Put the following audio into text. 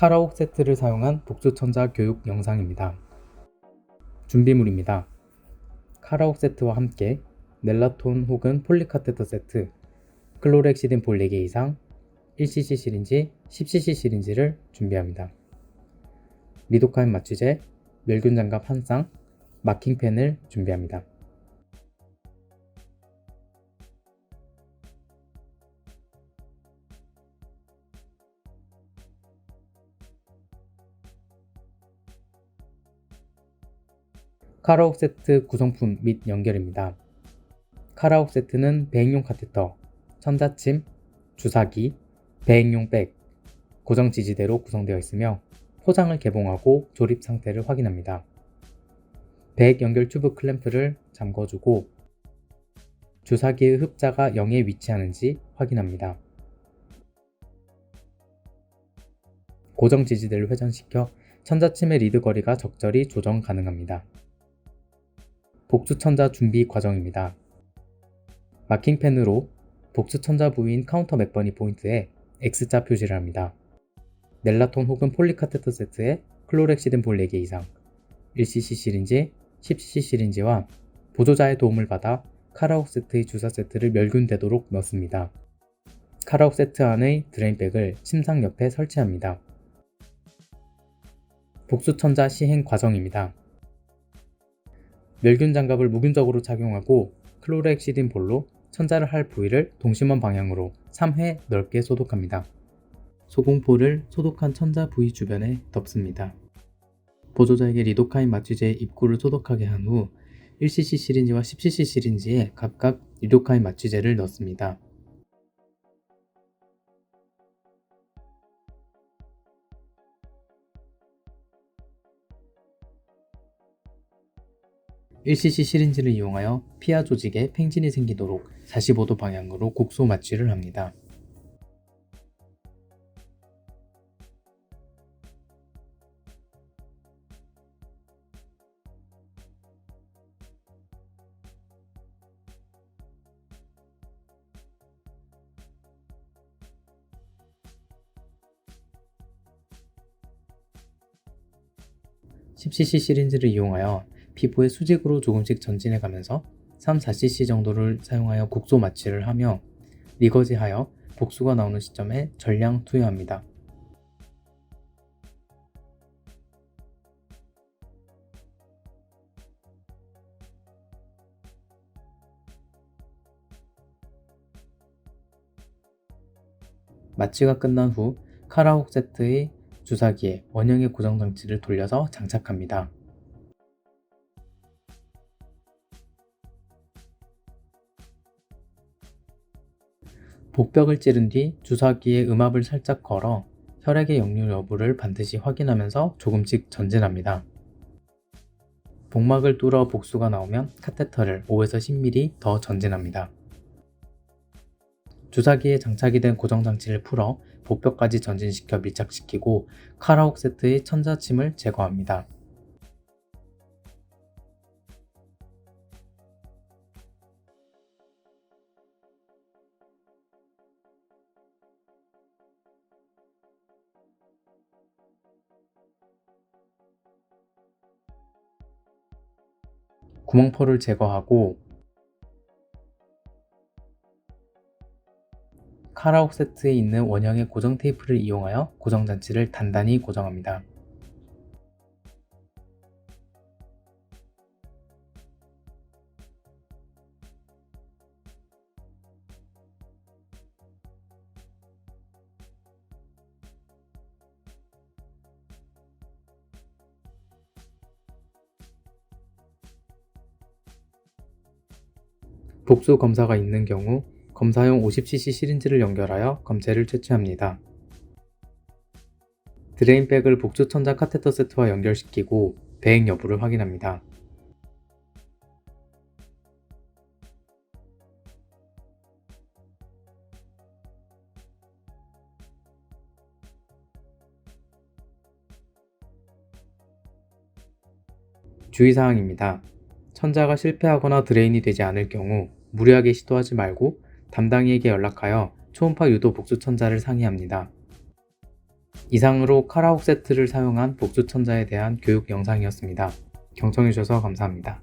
카라옥 세트를 사용한 복수천자 교육 영상입니다. 준비물입니다. 카라옥 세트와 함께 넬라톤 혹은 폴리카테터 세트, 클로렉시딘 볼 4개 이상, 1cc 시린지, 10cc 시린지를 준비합니다. 리도카인 마취제, 멸균 장갑 한 쌍, 마킹펜을 준비합니다. 카라옥 세트 구성품 및 연결입니다. 카라옥 세트는 배행용 카테터, 천자침, 주사기, 배행용 백, 고정 지지대로 구성되어 있으며 포장을 개봉하고 조립 상태를 확인합니다. 배액 연결 튜브 클램프를 잠궈주고 주사기의 흡자가 0에 위치하는지 확인합니다. 고정 지지대를 회전시켜 천자침의 리드 거리가 적절히 조정 가능합니다. 복수천자 준비 과정입니다. 마킹펜으로 복수천자 부위인 카운터 맥버니 포인트에 X자 표시를 합니다. 넬라톤 혹은 폴리카테터 세트에 클로렉시딘 볼 4개 이상, 1cc 시린지, 10cc 시린지와 보조자의 도움을 받아 카라옥 세트의 주사 세트를 멸균되도록 넣습니다. 카라옥 세트 안의 드레인백을 침상 옆에 설치합니다. 복수천자 시행 과정입니다. 멸균 장갑을 무균적으로 착용하고 클로렉시딘 볼로 천자를 할 부위를 동심원 방향으로 3회 넓게 소독합니다. 소공포를 소독한 천자 부위 주변에 덮습니다. 보조자에게 리도카인 마취제 입구를 소독하게 한 후 1cc 시린지와 10cc 시린지에 각각 리도카인 마취제를 넣습니다. (1cc) 시린지를 이용하여 피하 조직에 팽진이 생기도록 45도 방향으로 곡소 마취를 합니다. (10cc) 시린지를 이용하여 피부에 수직으로 조금씩 전진해 가면서 3, 4cc 정도를 사용하여 국소 마취를 하며 리거지하여 복수가 나오는 시점에 전량 투여합니다. 마취가 끝난 후 카라옥 세트의 주사기에 원형의 고정 장치를 돌려서 장착합니다. 복벽을 찌른 뒤 주사기에 음압을 살짝 걸어 혈액의 역류 여부를 반드시 확인하면서 조금씩 전진합니다. 복막을 뚫어 복수가 나오면 카테터를 5에서 10mm 더 전진합니다. 주사기에 장착이 된 고정장치를 풀어 복벽까지 전진시켜 밀착시키고 카라옥 세트의 천자침을 제거합니다. 구멍포를 제거하고 카라옥 세트에 있는 원형의 고정 테이프를 이용하여 고정 장치를 단단히 고정합니다. 복수 검사가 있는 경우 검사용 50cc 시린지를 연결하여 검체를 채취합니다. 드레인백을 복수 천자 카테터 세트와 연결시키고 배행 여부를 확인합니다. 주의사항입니다. 천자가 실패하거나 드레인이 되지 않을 경우 무리하게 시도하지 말고 담당이에게 연락하여 초음파 유도 복수 천자를 상의합니다. 이상으로 카라옥 세트를 사용한 복수 천자에 대한 교육 영상이었습니다. 경청해주셔서 감사합니다.